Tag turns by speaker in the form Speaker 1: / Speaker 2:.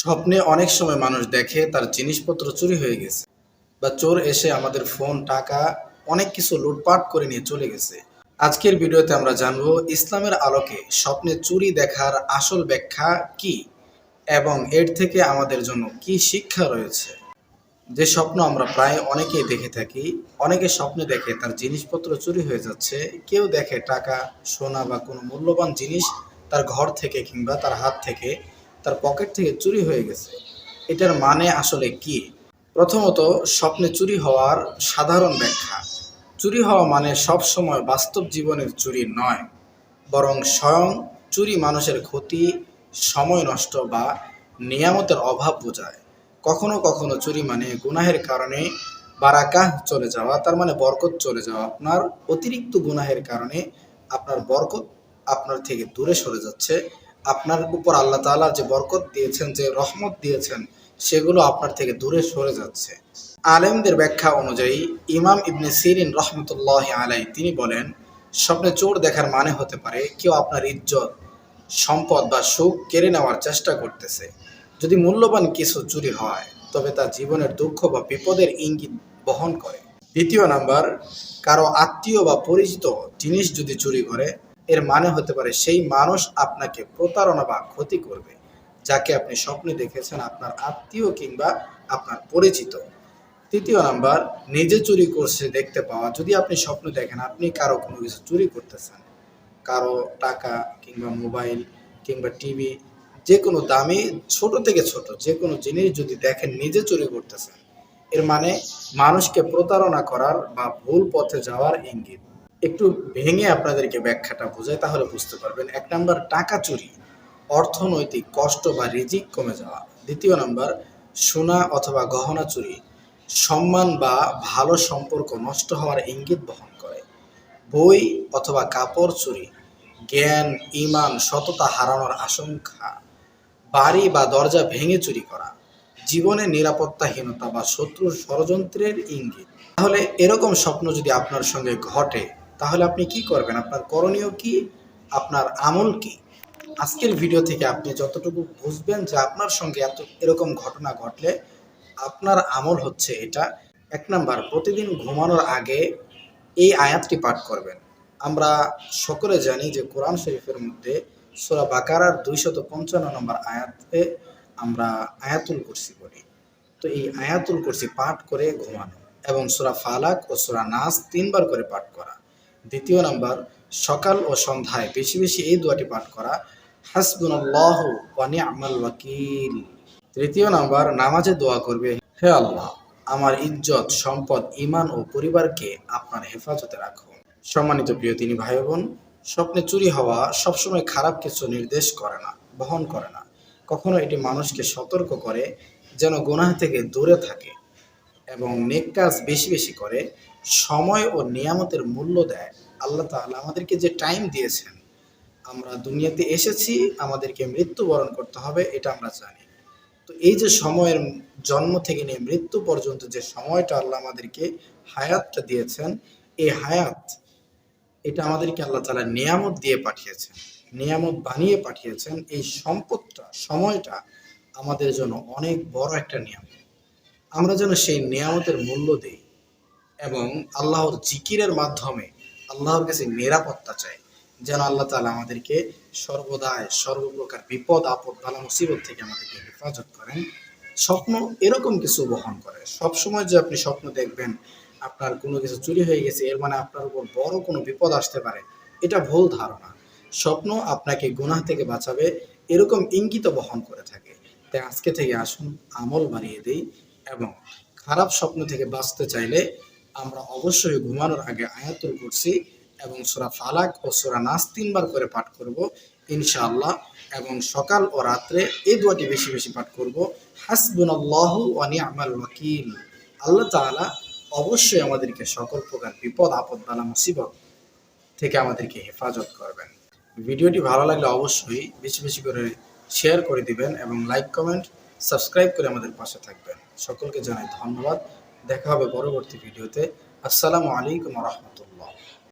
Speaker 1: স্বপ্নে অনেক সময় মানুষ দেখে তার জিনিসপত্র চুরি হয়ে গেছে বা চোর এসে আমাদের ফোন, টাকা, অনেক কিছু লুটপাট করে নিয়ে চলে গেছে। আজকের ভিডিওতে আমরা জানব ইসলামের আলোকে স্বপ্নে চুরি দেখার আসল ব্যাখ্যা কি এবং এর থেকে আমাদের জন্য কি শিক্ষা রয়েছে। যে স্বপ্ন আমরা প্রায় অনেকেই দেখে থাকি, অনেকে স্বপ্নে দেখে তার জিনিসপত্র চুরি হয়ে যাচ্ছে, কেউ দেখে টাকা, সোনা বা কোনো মূল্যবান জিনিস তার ঘর থেকে কিংবা তার হাত থেকে তার পকেট থেকে চুরি হয়ে গেছে। এটার মানে আসলে কি? প্রথমত, স্বপ্নে চুরি হওয়ার সাধারণ ব্যাখ্যা। চুরি হওয়া মানে সব সময় বাস্তব জীবনের চুরি নয়, বরং স্বয়ং চুরি মানুষের ক্ষতি, সময় নষ্ট বা নিয়ামতের অভাব বোঝায়। কখনো কখনো চুরি মানে গুনাহের কারণে বারাকাহ চলে যাওয়া, তার মানে বরকত চলে যাওয়া। আপনার অতিরিক্ত গুনাহের কারণে আপনার বরকত আপনার থেকে দূরে সরে যাচ্ছে। আপনার উপর আল্লাহ তাআলা যে বরকত দিয়েছেন, যে রহমত দিয়েছেন, সেগুলো আপনার থেকে দূরে সরে যাচ্ছে। আলেমদের ব্যাখ্যা অনুযায়ী ইমাম ইবনে সিরিন রহমতুল্লাহ আলাই তিনি বলেন, স্বপ্নে চোর দেখার মানে হতে পারে কেউ আপনার ইজ্জত, সম্পদ বা সুখ কেড়ে নেওয়ার চেষ্টা করতেছে। যদি মূল্যবান কিছু চুরি হয়, তবে তা জীবনের দুঃখ বা বিপদের ইঙ্গিত বহন করে। দ্বিতীয় নাম্বার, কারও আত্মীয় বা পরিচিত জিনিস যদি চুরি করে এর মানে হতে পারে সেই মানুষ আপনাকে প্রতারণা বা ক্ষতি করবে, যাকে আপনি স্বপ্নে দেখেছেন আপনার আত্মীয় কিংবা আপনার পরিচিত। তৃতীয় নাম্বার, নিজে চুরি করছে দেখতে পাওয়া। যদি আপনি স্বপ্ন দেখেন, আপনি কারও কোনো কিছু চুরি করতেছেন। কারও টাকা কিংবা মোবাইল কিংবা টিভি যে কোনো দামি, ছোট থেকে ছোট যে কোনো জিনিস যদি দেখেন নিজে চুরি করতেছেন, এর মানে মানুষকে প্রতারণা করার বা ভুল পথে যাওয়ার ইঙ্গিত। একটু ভেঙে আপনাদেরকে ব্যাখ্যাটা বোঝায়, তাহলে বুঝতে পারবেন। এক নাম্বার, টাকা চুরি। অর্থনৈতিক কষ্ট বা রিজিক কমে যাওয়া। দ্বিতীয় নাম্বার, সোনা অথবা গহনা চুরি। সম্মান বা ভালো সম্পর্ক নষ্ট হওয়ার ইঙ্গিত বহন করে। বই অথবা কাপড় চুরি। জ্ঞান ইমান সততা হারানোর আশঙ্কা। বাড়ি বা দরজা ভেঙে চুরি করা। জীবনে নিরাপত্তাহীনতা বা শত্রুর ষড়যন্ত্রের ইঙ্গিত। তাহলে এরকম স্বপ্ন যদি আপনার সঙ্গে ঘটে তাহলে আপনি কি করবেন? আপনার করণীয় কি? আপনার আমল কি? আজকের ভিডিও থেকে আপনি যতটুকু বুঝবেন যে আপনার সঙ্গে এত, এরকম ঘটনা ঘটলে আপনার আমল হচ্ছে এটা। এক নাম্বার, প্রতিদিন ঘুমানোর আগে এই আয়াতটি পাঠ করবেন। আমরা সকলে জানি যে কোরআন শরীফের মধ্যে সোরা বাকারার দুইশত পঞ্চান্ন নম্বর আয়াতে আমরা আয়াতুল কুরসি করি তো এই আয়াতুল কুরসি পাঠ করে ঘুমানো এবং সোরা ফালাক ও সোরা নাস তিনবার করে পাঠ করা। দ্বিতীয় নাম্বার, সকাল ও সন্ধ্যায় বেশি বেশি এই দোয়াটি পাঠ করা। হাসবুনাল্লাহ ওয়া নি'মাল ওয়াকিল। তৃতীয় নাম্বার, নামাজে দোয়া করবে। হে আল্লাহ, আমার ইজ্জত, সম্পদ ইমান ও পরিবারকে আপনার হেফাজতে রাখুন সম্মানিত প্রিয় তিনি ভাই বোন স্বপ্নে চুরি হওয়া সবসময় খারাপ কিছু নির্দেশ করে না, বহন করে না। কখনো এটি মানুষকে সতর্ক করে, যেন গুনাহ থেকে দূরে থাকে এবং নেক কাজ বেশি বেশি করে। সময় ও নিয়ামতের মূল্য দেয়। আল্লাহ তাআলা আমাদেরকে যে টাইম দিয়েছেন, আমরা দুনিয়াতে এসেছি, আমাদেরকে মৃত্যুবরণ করতে হবে, এটা আমরা জানি। তো এই যে সময়ের জন্ম থেকে নিয়ে মৃত্যু পর্যন্ত যে সময়টা আল্লাহ আমাদেরকে হায়াতটা দিয়েছেন, এই হায়াত, এটা আমাদেরকে আল্লাহ তালা নিয়ামত দিয়ে পাঠিয়েছেন, নিয়ামত বানিয়ে পাঠিয়েছেন, এই সম্পদটা, সময়টা আমাদের জন্য অনেক বড় একটা নিয়ামত। আমরা যেন সেই নিয়ামতের মূল্য দিই। এবং আল্লাহর জিকিরের মাধ্যমে আল্লাহর কাছে নিরাপত্তা চাই যেন আল্লাহ তালা আমাদেরকে সর্বদাই সর্বপ্রকার বিপদ, আপদ, বালা, মুসিবত থেকে আমাদেরকে হেফাজত করেন। স্বপ্ন এরকম কিছু বহন করে। সব সময় যে আপনি স্বপ্ন দেখবেন, আপনার কোনো কিছু চুরি হয়ে গেছে, এর মানে আপনার উপর বড় কোনো বিপদ আসতে পারে, এটা ভুল ধারণা। স্বপ্ন আপনাকে গুনাহ থেকে বাঁচাবে, এরকম ইঙ্গিত বহন করে থাকে। তাই আজকে থেকে আসুন আমল বাড়িয়ে দিই এবং খারাপ স্বপ্ন থেকে বাঁচতে চাইলে আমরা অবশ্যই ঘুমানোর আগে আয়াতুল কুরসি এবং সোরা ফালাক ও সোরা নাস তিনবার করে পাঠ করব, ইনশাআল্লাহ। এবং সকাল ও রাত্রে এই দোয়াটি বেশি বেশি পাঠ করব, হাসবুনাল্লাহু ওয়া নি'মাল ওয়াকিল। আল্লাহ তাআলা অবশ্যই আমাদেরকে সকল প্রকার বিপদ, আপদ, বালা, মুসিবত থেকে আমাদেরকে হেফাজত করবেন। ভিডিওটি ভালো লাগলে অবশ্যই বেশি বেশি করে শেয়ার করে দিবেন এবং লাইক, কমেন্ট, সাবস্ক্রাইব করে আমাদের পাশে থাকবেন। সকলকে জানাই ধন্যবাদ। দেখা হবে পরবর্তী ভিডিওতে। আসসালামু আলাইকুম রহমতুল্লাহ।